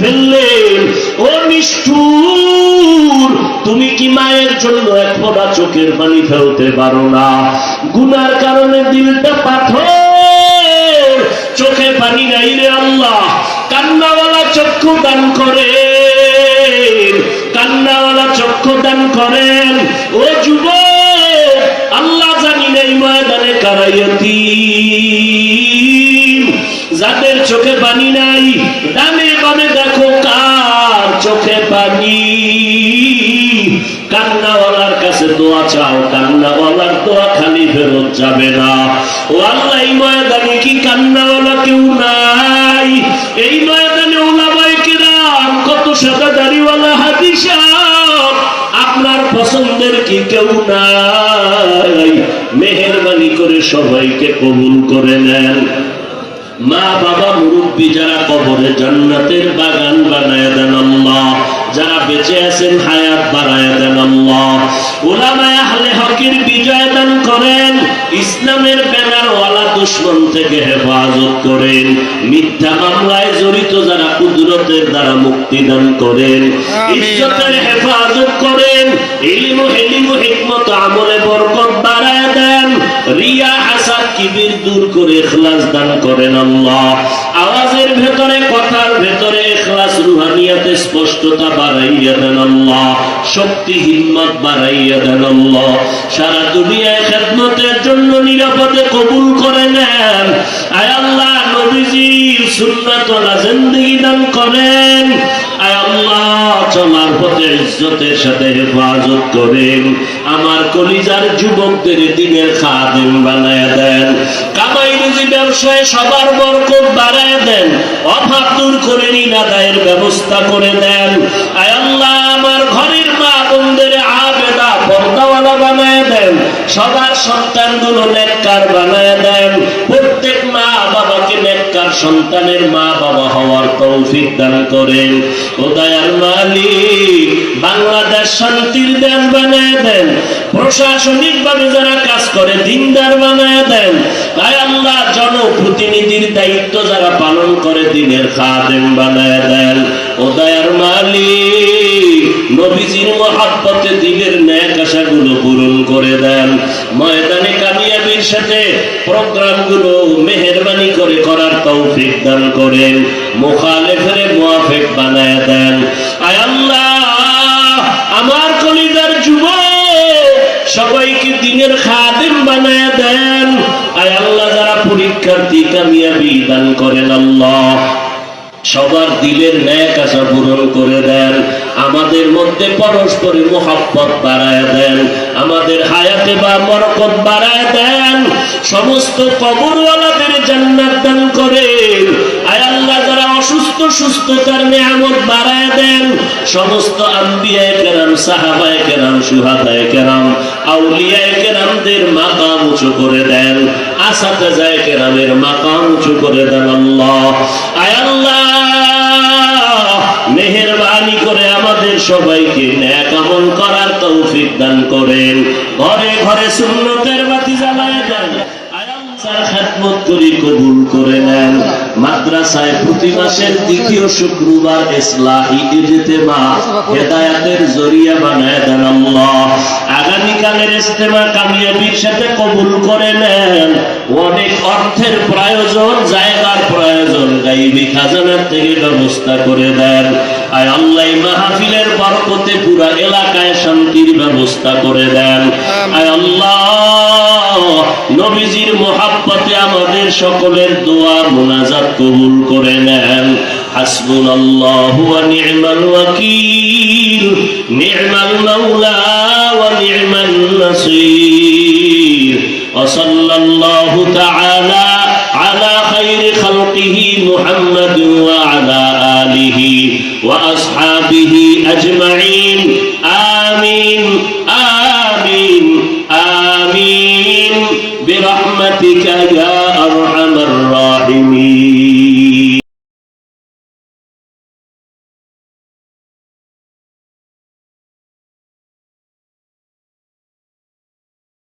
ফেললেন ও নিষ্ঠুর, তুমি কি মায়ের জন্য এক ফোঁটা চোখের পানি ফেলতে পারো না? গুনার কারণে দিলটা পাথর, চোখে পানি নাই রে আল্লাহ। কান্নাওয়ালা চক্ষু দান করেন, কান্নাওয়ালা চক্ষু দান করেন। ও যুব আল্লাহ জানি নাই ময়দানে কারাইয়তি। যাদের চোখে পানি নাই ডানে বামে দেখো কার চোখে পানি। কান্নাওয়ালার কাছে দোয়া চাও, কান্নাওয়ালার দোয়া খালি ফেরত যাবে না। ও আল্লাহ, এই ময়দানে কি কান্নাওয়ালা কেউ নাই? এই ময়দানে ওলামাই কিরাম, কত সাদা দাড়িওয়ালা হাদিসা, আপনার পছন্দের কি কেউ নাই? মেহরবানি করে সবাইকে কবুল করে নেন। মা বাবা মুরব্বী যারা কবরে জান্নাতের বাগান বানায় দেন আল্লাহ যারা বেঁচে আছেন হায়াত বাড়ায় দেন আল্লাহ। ওলামায় আহলে হকের বিজয় দান করেন ইসলামের ব্যানারওয়ালা দুশ্মন থেকে হেফাজত করেন। মিথ্যা মামলায় জড়িত যারা কুদরতের দ্বারা মুক্তি দান করেন ইজ্জতের হেফাজত করেন ইলমু হেলিমু হিকমত আমলে বরকত বাড়ায় দেন রিয়া কিবির দূর করে ইখলাস দান করেন আল্লাহ। আওয়াজের ভেতরে, কথার ভেতরে ইখলাস রুহানিয়াতে স্পষ্টতা বাড়াইয়া দেন আল্লাহ। শক্তি, হিম্মত বাড়াইয়া দেন আল্লাহ। সারা দুনিয়ায় খেদমতের জন্য নিরাপদে কবুল করে নেন। আয় আল্লাহ নবীজির সুন্নাতলা জিন্দগি দান করেন। আয় আল্লাহ চলার পথে ইজ্জতের সাথে হেফাজত করেন। আমার কলিজার যুবকদের দিনের খাদেম বানায় দেন। কামাই রুজি ব্যবসায় সবার বরকত বাড়ায় দেন। অভাব দূর করে ঋণ আদায়ের ব্যবস্থা করে দেন। আয় আল্লাহ, আমার ঘরের মা বোনদের আবেদা পর্দাওয়ালা বানায় দেন। সবার সন্তানগুলো নেককার বানায় দেন। প্রত্যেক সন্তানের মা বাবা হওয়ার তৌফিক দান করেন। ও দয়ার মালিক, বাংলাদেশ শান্তির দেশ বানায় দেন। প্রশাসনিক ভাবে যারা কাজ করে, দিনদার বানায় দেন। তাই আল্লাহ জনপ্রতিনিধির দায়িত্ব যারা পালন করে, দিনের খাদেম বানায় দেন। ও দয়ার মালিক, নবীজির মহাব্বতে দিলের ন্যাক আশাগুলো পূরণ করে দেন। কামিয়াবির সাথে প্রোগ্রামগুলো মেহরবানি করে করার তৌফিক দান করেন, মুখালেফের মুআফিক বানায় দেন। আল্লাহ, আমার কলিদার যুবক, সবাইকে দিনের খাদিম বানায় দেন। আয় আল্লাহ, যারা পরীক্ষার্থী কামিয়াবি দান করেন আল্লাহ। সবার দিলের ন্যাক আশা পূরণ করে দেন। আমাদের মধ্যে পরস্পরের মোহাব্বত বাড়ায় দেন, আমাদের হায়াতে বা বরকত বাড়ায় দেন, সমস্ত কবরওয়ালাদের জান্নাত দান করেন। আয় আল্লাহ, যারা অসুস্থ, সুস্থতার নিয়ামত বাড়ায় দেন, সমস্ত আম্বিয়ায় কেরাম, সাহাবায় কেরাম, সুহাদায় কেরাম, আউলিয়ায় কেরামদের মাকাম উঁচু করে দেন আসাতে যায় কেরামের মাকাম উঁচু করে দেন আল্লাহ। আয় আল্লাহ আমাদের সবাইকে ন্যাক আমল করার তৌফিক দান করেন। ঘরে ঘরে সুন্নতের বাতি জ্বালায় দেন। কবুল করে নেন। মাদ্রাসায় প্রতি মাসের দ্বিতীয় শুক্রবার জরিয়া বানায় দেন আগামীকালের কামিয়াবির সাথে কবুল করে নেন। অনেক অর্থের প্রয়োজন, জায়গার প্রয়োজন তুমি খাজানার থেকে ব্যবস্থা করে দেন। আর আল্লাহ মাহফিলের বরকতে পুরো এলাকায় শান্তির ব্যবস্থা করে দেন। আর আল্লাহ নবীজির মহাব্বতে আমাদের সকলের দোয়া মোনাজাত কবুল করে নেন। হাসবুল্লাহু ওয়া নি'মাল ওয়াকিল নি'মাল মাওলা ওয়া নিমাল নাসির। ওয়া সাল্লাল্লাহু তাআলা محمد وعلى آله وأصحابه أجمعين. آمين. آمين. آمين. برحمتك يا